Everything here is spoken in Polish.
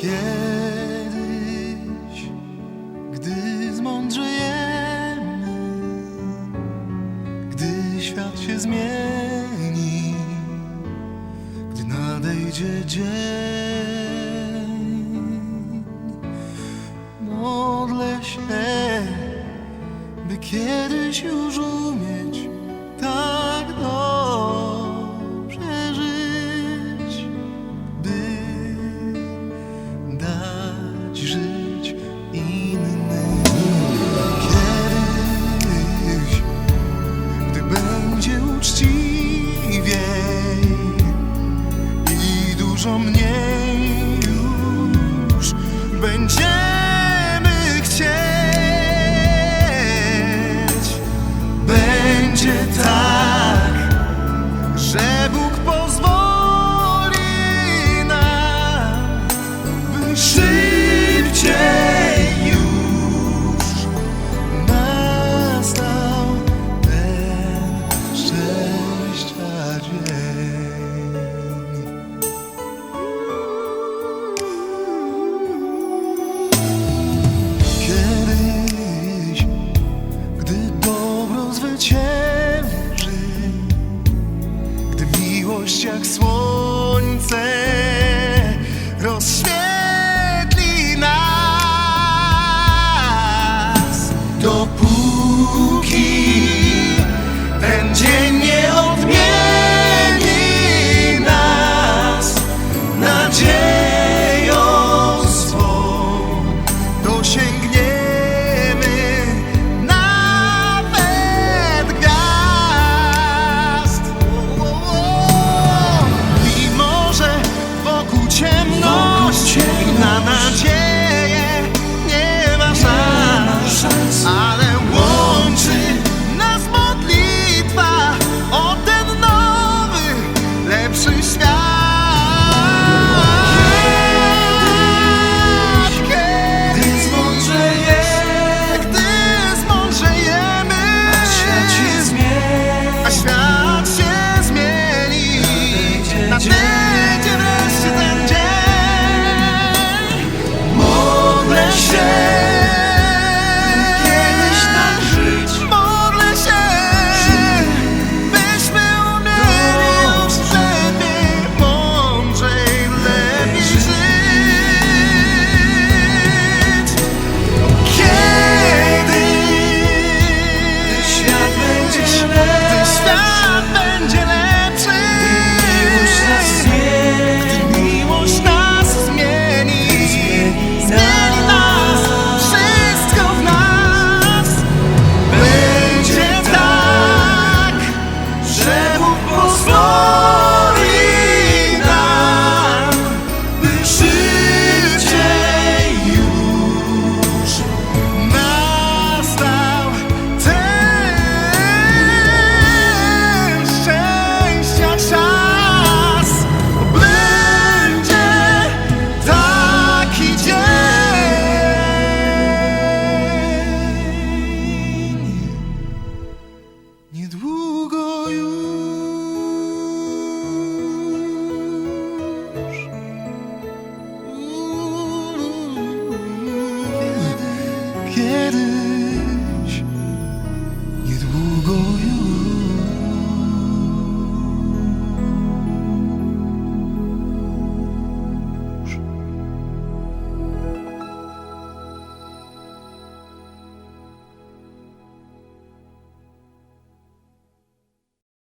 Kiedyś, gdy zmądrzejemy, gdy świat się zmieni, gdy nadejdzie dzień, modlę się, by kiedyś już umieć. symbols. 那天